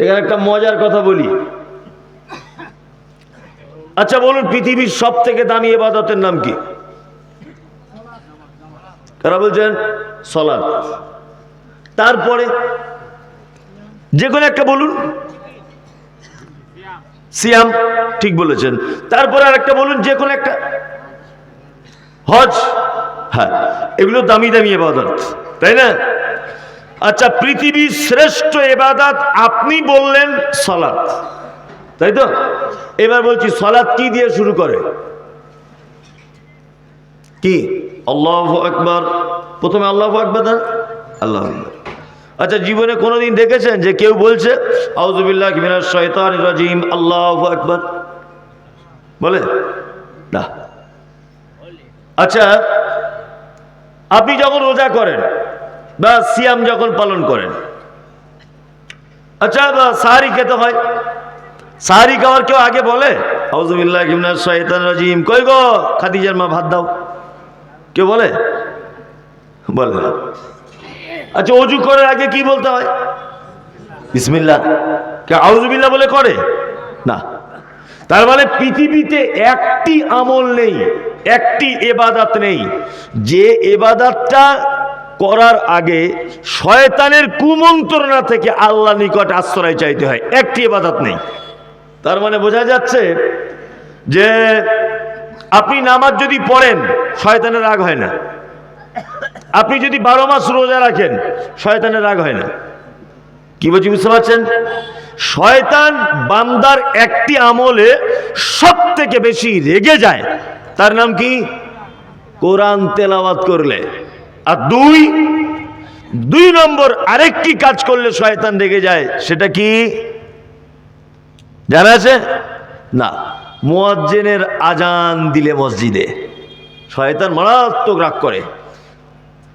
এখানে একটা মজার কথা বলি। আচ্ছা বলুন, পৃথিবীর সব থেকে দামি এবাদতের নাম কি? কারা বলছেন? সলাদ তারপরে যে কোনো একটা বলুন। সিয়াম, ঠিক বলেছেন। তারপরে আর একটা বলুন যে কোনো একটা। হজ হ্যাঁ এগুলো দামি দামি এবাদত, তাই না? আচ্ছা পৃথিবীর শ্রেষ্ঠ এবাদাত আপনি বললেন সলাৎ তাই তো? এবার বলছি সলাৎ কি দিয়ে শুরু করে? কি? আল্লাহ আকবর। প্রথমে আল্লাহ আকবর না? আল্লাহ আচ্ছা জীবনে কোনোদিন দেখেছেন যে কেউ বলছে আউজুবিল্লাহ রাজিম, আল্লাহ বলে? না। আচ্ছা আপনি যখন রোজা করেন বা সিয়াম যখন পালন করেন। আচ্ছা বা সাহারি খেতে হয়। সাহারি খাওয়ার কেউ আগে বলে আউজুবিল্লাহ মিনাশ শয়তান রাজিম, কই গো? খাদিজার মা, ভাত দাও। কেউ বলে? বলে না। আচ্ছা অজু করার আগে কি বলতে হয়? বিসমিল্লাহ। কে আউজুবিল্লাহ বলে করে? না। তার মানে পৃথিবীতে একটি আমল নেই, একটি এবাদাত নেই। যে এবাদাতটা করার আগে শয়তানের কুমন্ত্রণা থেকে আল্লাহ নিকট আশ্রয় চাইতে হয়। একটি এবাদাত নেই। তার মানে বোঝা যাচ্ছে যে আপনি নামাজ যদি পড়েন, শয়তানের রাগ হয় না। আপনি যদি বারো মাস রোজা রাখেন, শয়তানের রাগ হয় না। কি বলছি, বুঝতে পারছেন? শয়তান বান্দার একটি আমলে সব থেকে বেশি রেগে যায়। তার নাম কি? কোরআন তেলাওয়াত করলে। আর দুই দুই নম্বর আরেকটি কাজ করলে শয়তান রেগে যায়, সেটা কি? জানা আছে? না, মুয়াজ্জিনের আজান দিলে মসজিদে। শয়তান মারাত্মক রাগ করে।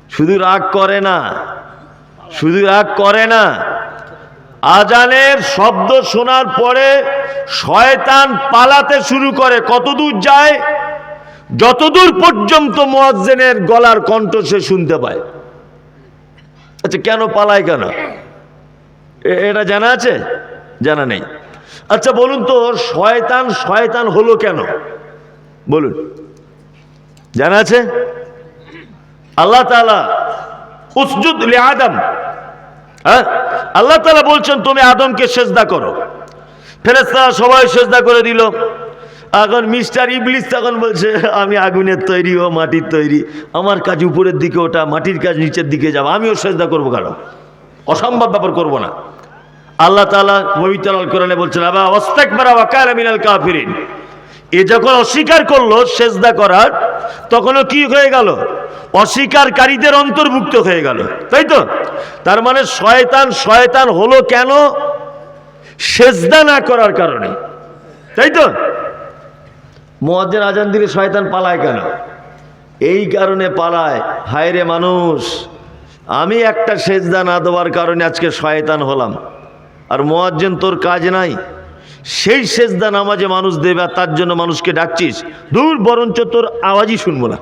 শুধু রাগ করে না, শুধু রাগ করে না, আজানের শব্দ শোনার পরে শয়তান পালাতে শুরু করে। কতদূর যায়? যতদূর পর্যন্ত মোয়াজ্জেনের গলার কণ্ঠ সে শুনতে পায়। আচ্ছা কেন পালায় কেন? এটা জানা আছে? জানা নেই। আচ্ছা বলুন তো, শয়তান শয়তান হলো কেন? বলুন। জানা আছে? আল্লাহ তালা উসজুদ আদম। হ্যাঁ? আল্লাহ তালা বলছেন, তুমি আদমকে সেজদা করো। ফেরেস্তা সবাই সেজদা করে দিল। এখন মিস্টার ইবলিস তখন বলছে, আমি আগুনের তৈরি ও মাটির তৈরি। আমার কাজ উপরের দিকে, ওটা মাটির কাজ নিচের দিকে যাব। আমিও সেজদা করব কেন? অসম্ভব ব্যাপার করব না। আল্লাহ তালা পবিত্র কোরআনে বলছেন, আবা অস্তাক মারা ওয়াকাল মিনাল কাফিরিন। এ যখন অস্বীকার করল সেজদা করার, তখনও কি হয়ে গেল? অস্বীকারীদের অন্তর্ভুক্ত হয়ে গেল। তাই তো? তার মানে শয়তান শয়তান হলো কেন? সেজদা না করার কারণে। তাই তো? মোয়াজ্জেন আজান দিলে শয়তান পালায় কেন? এই কারণে পালায়। হায় রে মানুষ, আমি একটা সেজদা না দেওয়ার কারণে আজকে শয়তান হলাম। আর মোয়াজ্জেন তোর কাজ নাই। সেই সেজদা নামাজে মানুষ দেবে আর তার জন্য মানুষকে ডাকছিস। দূর, বরঞ্চ তোর আওয়াজই শুনব না।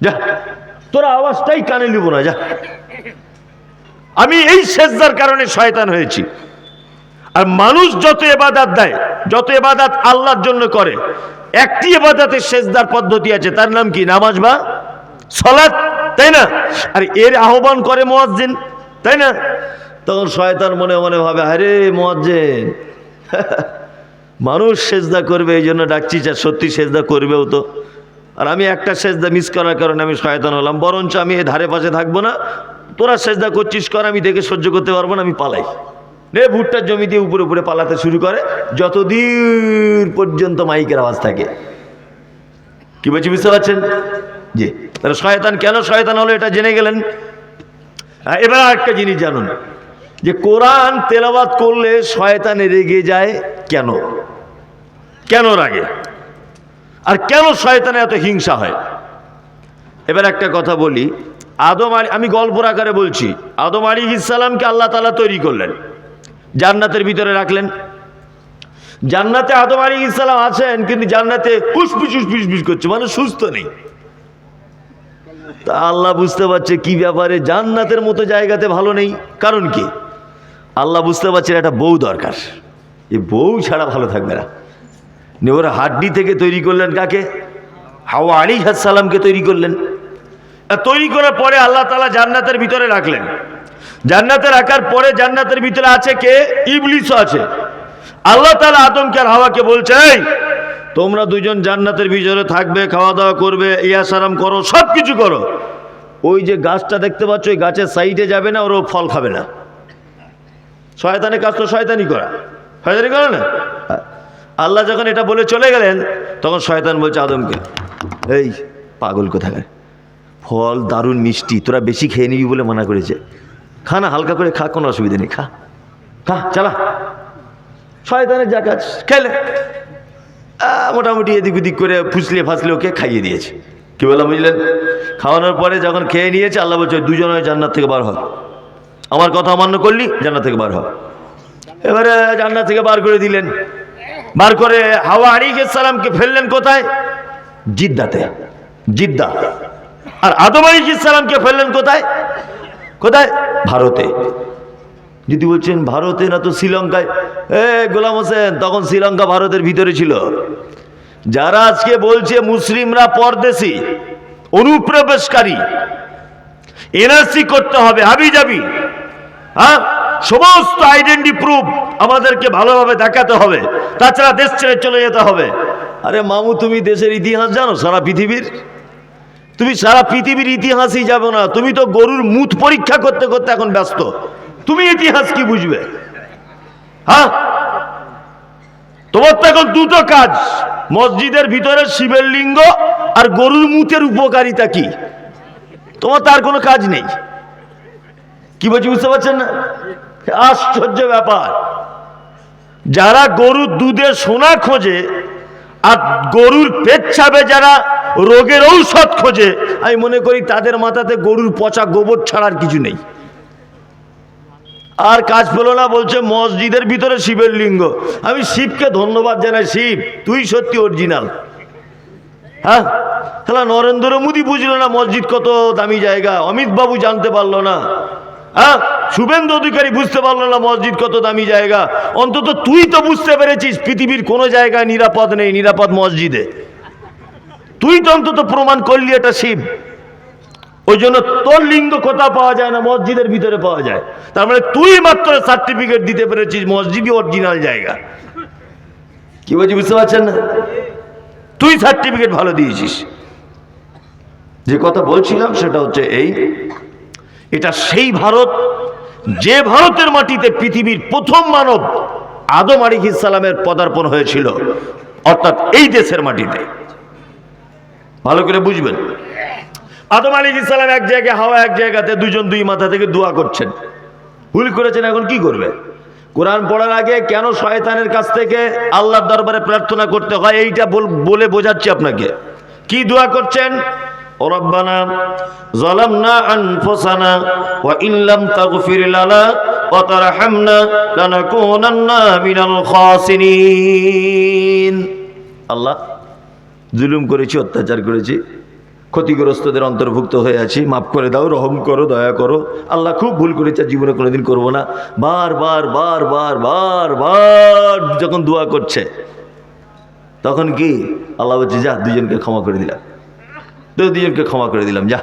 যা, তোর আওয়াজটাই কানে নিব না, যা। আমি এই সেজদার কারণে শয়তান হয়েছি। আর মানুষ যত এবাদাত দেয়, যত এবাদাত আল্লাহর জন্য করে, একটি এবাদাতের সেজদার পদ্ধতি আছে, তার নাম কি? নামাজ বা সলাৎ তাই না? আর এর আহ্বান করে মোয়াজ্জিন, তাই না? তখন শয়তান মনে মনে ভাবে, আরে মোয়াজ্জেন, মানুষ সেজদা করবে, এই জন্য ডাকছি, যা সত্যি সেজদা করবেও তো। আর আমি একটা সেজদা মিস করার কারণে আমি শয়তান হলাম, বরঞ্চ আমি এ ধারে পাশে থাকব না। তোরা সেজদা করছিস কর, আমি দেখে সহ্য করতে পারব না, আমি পালাই। নে ভুট্টার জমি দিয়ে উপরে উপরে পালাতে শুরু করে যতদিন পর্যন্ত মাইকের আওয়াজ থাকে। কি বলছি বুঝতে পারছেন? জি। তাহলে শয়তান কেন শয়তান হলো এটা জেনে গেলেন? এবার একটা জিনিস জানুন, যে কোরআন তেলাবাত করলে শয়তানে রেগে যায় কেন? কেন রাগে? আর কেন শয়তানে এত হিংসা হয়? এবার একটা কথা বলি, আদম আলী, আমি গল্পর আকারে বলছি, আদম আলী ইসালামকে আল্লাহ তালা তৈরি করলেন। জান্নাতের ভিতরে রাখলেন। জান্নাতে আদম আলী ইসালাম আছেন, কিন্তু জান্নাতে ফুসফুস ফুসফুস করছে মানে সুস্থ নেই। তা আল্লাহ বুঝতে পারছে কি ব্যাপারে জান্নাতের মতো জায়গাতে ভালো নেই। কারণ কি? আল্লাহ বুঝতে পারছেন একটা বউ দরকার। এই বউ ছাড়া ভালো থাকবে না। ওরা হাড্ডি থেকে তৈরি করলেন কাকে? হাওয়া আলী সালামকে তৈরি করলেন। তৈরি করার পরে আল্লাহ তালা জান্নাতের ভিতরে রাখলেন। জান্নাতে রাখার পরে জান্নাতের ভিতরে আছে কে? ইবলিসও আছে। আল্লাহ তালা আদমকে আর হাওয়াকে বলছে তোমরা দুজন জান্নাতের ভিতরে থাকবে খাওয়া দাওয়া করবে, ইয়াসারাম করো সব কিছু করো। ওই যে গাছটা দেখতে পাচ্ছ, ওই গাছের সাইডে যাবে না, ওর ও ফল খাবে না। শয়তানের কাজ তো শয়তানি করা। শয়তানি করা না? আল্লাহ যখন এটা বলে চলে গেলেন, তখন শয়তান বলছে আদমকে, এই, পাগল কোথাকার? ফল দারুণ মিষ্টি, তোরা বেশি খেয়ে নিবি বলে মানা করেছে। খা না, হালকা করে খা, কোনো অসুবিধা নেই, খা। খা, চালা। শয়তানের যা কাজ খেলে মোটামুটি এদিক ওদিক করে ফুসলে ফাসলে ওকে খাইয়ে দিয়েছে। কি বললাম, বুঝলেন? খাওয়ানোর পরে যখন খেয়ে নিয়েছে, আল্লাহ বলছে, দুজন জান্নাত থেকে বার হয় আমার কথা অমান্য করলি, জান্নাত থেকে বার হ। এবারে জান্নাত থেকে বার করে দিলেন। বার করে হাওয়া আরিক সালামকে ফেললেন কোথায়? জিদ্দাতে। জিদ্দা। আর আদম আলিক ইসলামকে ফেললেন কোথায়? কোথায়? ভারতে। যদি বলছেন ভারতে না তো শ্রীলঙ্কায়। এ, গোলাম হোসেন, তখন শ্রীলঙ্কা ভারতের ভিতরে ছিল। যারা আজকে বলছে মুসলিমরা পরদেশি, অনুপ্রবেশকারী, এনআরসি করতে হবে হাবি যাবি হ্যাঁ? সমস্ত আইডেন্টি প্রুফ আমাদেরকে ভালোভাবে দেখাতে হবে। তাছাড়া দেশ ছেড়ে চলে যেতে হবে। আরে মামু, তুমি দেশের ইতিহাস জানো? সারা পৃথিবীর। তুমি সারা পৃথিবীর ইতিহাসই যাবে না। তুমি তো গরুর মুত পরীক্ষা করতে করতে এখন ব্যস্ত। তুমি ইতিহাস কি বুঝবে? হ্যাঁ? তোমার তো এখন দুটো কাজ। মসজিদের ভিতরে শিবের লিঙ্গ আর গরুর মুতের উপকারিতা কি? তোমার তার কোনো কাজ নেই। কি বলছি বুঝতে পারছেন না? আশ্চর্য ব্যাপার। যারা গরুর দুধে সোনা খোঁজে আর গরুর পেচ্ছাবে যারা রোগের ঔষধ খোঁজে। আমি মনে করি তাদের মাথাতে গরুর পচা গোবর ছাড়ার কিছু নেই। আর কাজ পেল না বলছে মসজিদের ভিতরে শিবের লিঙ্গ। আমি শিবকে ধন্যবাদ জানাই। শিব, তুই সত্যি অরিজিনাল। হ্যাঁ? তাহলে নরেন্দ্র মোদী বুঝলো না মসজিদ কত দামি জায়গা। অমিত বাবু জানতে পারল না। হ্যাঁ? শুভেন্দু অধিকারী বুঝতে পারল না মসজিদ কত দামি জায়গা। অন্তত তুই তো বুঝতে পেরেছিস পৃথিবীর কোনো জায়গায় নিরাপদ নেই, নিরাপদ মসজিদে। তুই তো অন্তত প্রমাণ করলি এটা শিব। ওই জন্য তোর লিঙ্গ কোথাও পাওয়া যায় না, মসজিদের ভিতরে পাওয়া যায়। তার মানে তুই মাত্র সার্টিফিকেট দিতে পেরেছিস, মসজিদই অরিজিনাল জায়গা। কি বলছি, বুঝতে পারছেন না? তুই সার্টিফিকেট ভালো দিয়েছিস। যে কথা বলছিলাম সেটা হচ্ছে এই, এটা সেই ভারত, যে ভারতের মাটিতে পৃথিবীর প্রথম মানব আদম আলিক ইসালামের পদার্পণ হয়েছিল, অর্থাৎ এই দেশের মাটিতে। ভালো করে বুঝবেন। আদম আলী ইসলাম এক জায়গায়, হাওয়া এক জায়গাতে দুজন দুই মাথা থেকে দোয়া করছেন। ভুল করেছেন, এখন কি করবে? কোরআন পড়ার আগে কেন শয়তানের কাছ থেকে আল্লাহর দরবারে প্রার্থনা করতে হয়, এইটা বলে বোঝাচ্ছি আপনাকে। কি দোয়া করছেন? মিনাল আল্লাহ জুলুম করেছি, অত্যাচার করেছি, ক্ষতিগ্রস্তদের অন্তর্ভুক্ত হয়ে আছি, মাফ করে দাও, রহম করো, দয়া করো। আল্লাহ খুব ভুল করেছে জীবনে কোনোদিন করব না। বার বার বার বার বার বার যখন দোয়া করছে, তখন কি? আল্লাহ বলছে, যা, দুজনকে ক্ষমা করে দিলাম। তো দুজনকে ক্ষমা করে দিলাম, যা।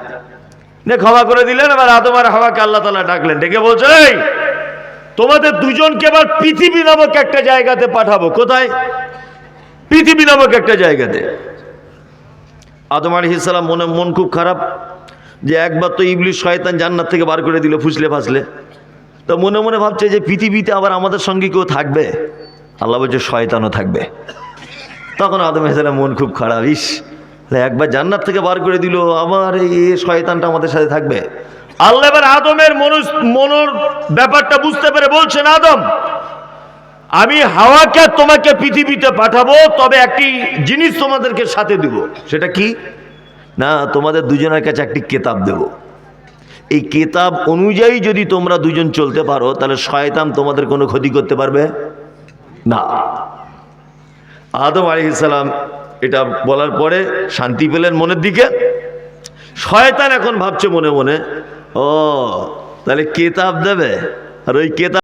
নে, ক্ষমা করে দিলেন, এবার আদম আর হাওয়াকে আল্লাহ তালা ডাকলেন, ডেকে বলছে তোমাদের দুজনকে এবার পৃথিবী নামক একটা জায়গাতে পাঠাবো। কোথায়? পৃথিবী নামক একটা জায়গাতে। আদম আলী ইসলাম মনে, মন খুব খারাপ যে একবার তো ইবলিশ শয়তান জান্নাত থেকে বার করে দিল ফুসলে ফাসলে। তো মনে মনে ভাবছে যে পৃথিবীতে আবার আমাদের সঙ্গে কেউ থাকবে? আল্লাহ বলছে, শয়তানও থাকবে। তখন আদম ইসলাম মন খুব খারাপ, ইস একবার জান্নাত থেকে বার করে দিল আমার এই শয়তানটা আমাদের সাথে থাকবে? আল্লাহ এবার আদমের মনুষ, মনোর ব্যাপারটা বুঝতে পেরে বলছেন, আদম আমি হাওয়াকে তোমাকে পৃথিবীতে পাঠাবো, তবে একটি জিনিস তোমাদেরকে সাথে দিব। সেটা কি? না, তোমাদের দুজনের কাছে একটি কেতাব দেব। এই কেতাব অনুযায়ী যদি তোমরা দুজন চলতে পারো, তাহলে শয়তান তোমাদের কোনো ক্ষতি করতে পারবে? না। আদম আলী ইসালাম এটা বলার পরে শান্তি পেলেন মনের দিকে। শয়তান এখন ভাবছে মনে মনে, ও, তাহলে কেতাব দেবে? আর ওই কেতাব